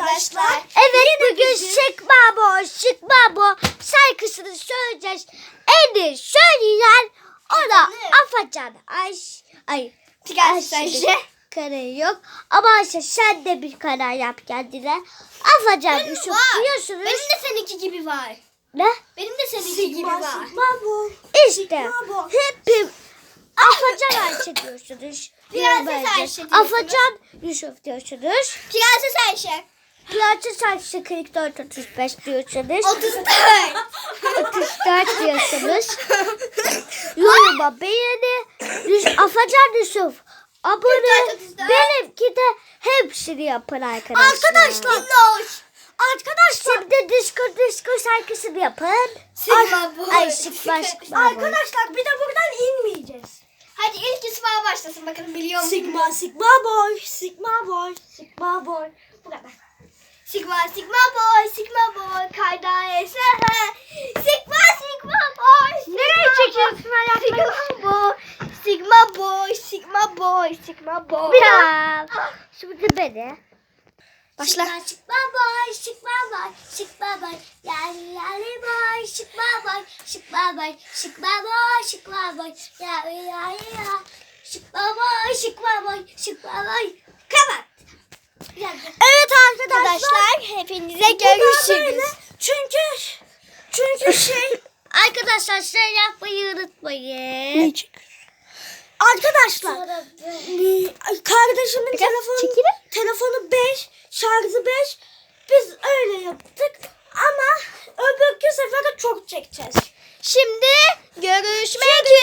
arkadaşlar. Evet bugün Sıkma Bu, Sıkma Bu şarkısını söyleyeceğiz. İyi söyleyen o da Afacan. Ay, ay. İşte. Kare yok. Ama Ayşe sen de bir karar yap kendine. Afacan Yusuf var. diyorsunuz. Benim de seninki gibi var. Ne? Benim de seninki gibi var. bu. İşte hepim Afacan Ayşe diyorsunuz. Prenses. Ayşe diyorsunuz. Afacan Yusuf diyorsunuz. Prenses Ayşe. Prenses Ayşe 44 35 diyorsunuz. 34. 34 diyorsunuz. Yoruma beğeni. Yus- Afacan Yusuf. Abone. 34, 34. Benimki de hepsini yapın arkadaşlar. Arkadaşlar. Arkadaşlar. Şimdi disco disco şarkısını yapın. Sigma boy. Ay sıkma. Arkadaşlar bir de buradan inmeyeceğiz. Hadi ilk ismail başlasın bakalım biliyor musun? Sigma sigma boy. Sigma boy. Sigma boy. Sigma sigma boy, sigma boy, kayda esmer. Sigma sigma boy. Nereye çekiyorsun Sigma boy, sigma boy, sigma boy, sigma boy. Biraz. Şimdi beni. Başla. Çıkma çıkma boy, çıkma boy, çıkma boy. Yali yali boy, çıkma boy, çıkma boy, çıkma boy, çıkma boy. Yali yali ya. Çıkma boy, çıkma boy, çıkma boy. Kapat. Arkadaşlar hepinize görüşürüz. Çünkü çünkü şey Arkadaşlar şey yapmayı unutmayın. arkadaşlar Sonra e, kardeşimin telefonu çekelim. telefonu 5 şarjı 5 biz öyle yaptık ama öbürkü sefer de çok çekeceğiz. Şimdi görüşmek üzere.